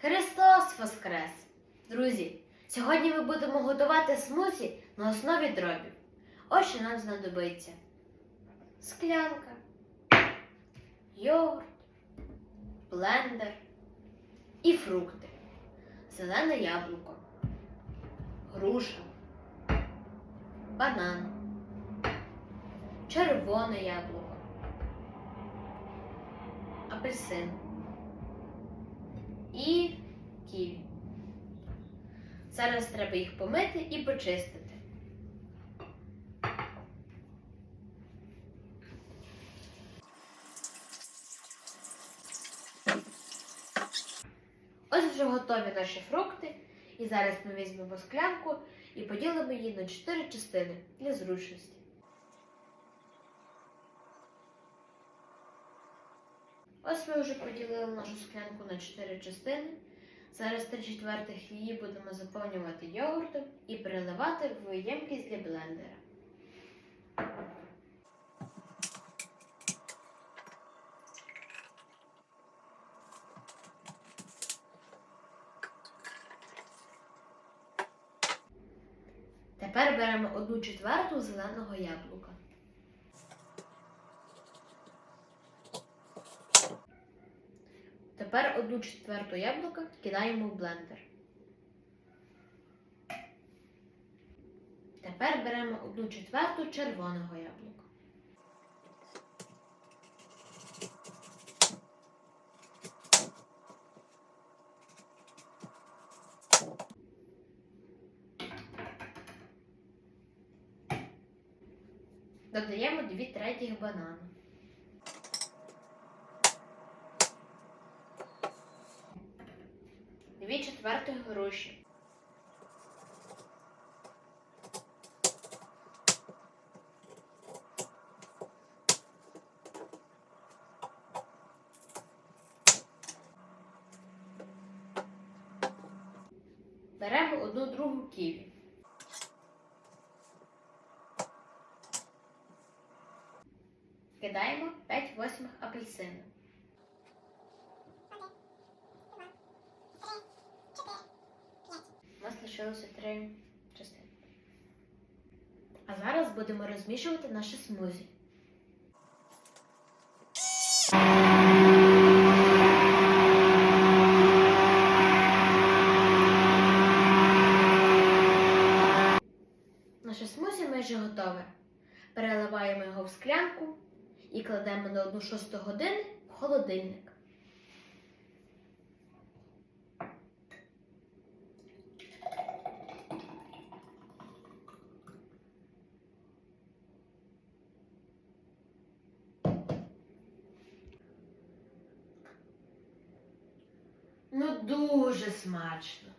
Христос Воскрес! Друзі, сьогодні ми будемо готувати смузі на основі дробів. Ось що нам знадобиться: склянка, йогурт, блендер і фрукти, зелене яблуко, груша, банан, червоне яблуко, апельсин і ківі. Зараз треба їх помити і почистити. Ось вже готові наші фрукти. І зараз ми візьмемо склянку і поділимо її на 4 частини для зручності. Ось ми вже поділили нашу склянку на 4 частини. Зараз 3 четвертих її будемо заповнювати йогуртом і переливати в ємкість для блендера. Тепер беремо одну четверту зеленого яблука. Тепер одну четверту яблука кидаємо в блендер. Тепер беремо одну четверту червоного яблука. Додаємо дві третіх банана. Дві четвертих груші. Беремо одну другу ківі. Кидаємо 5 восьмих апельсина. Лишилося три частини. А зараз будемо розмішувати наше смузі. Наше смузі майже готове. Переливаємо його в склянку і кладемо на 1 шосту години в холодильник. Ну, дуже смачно.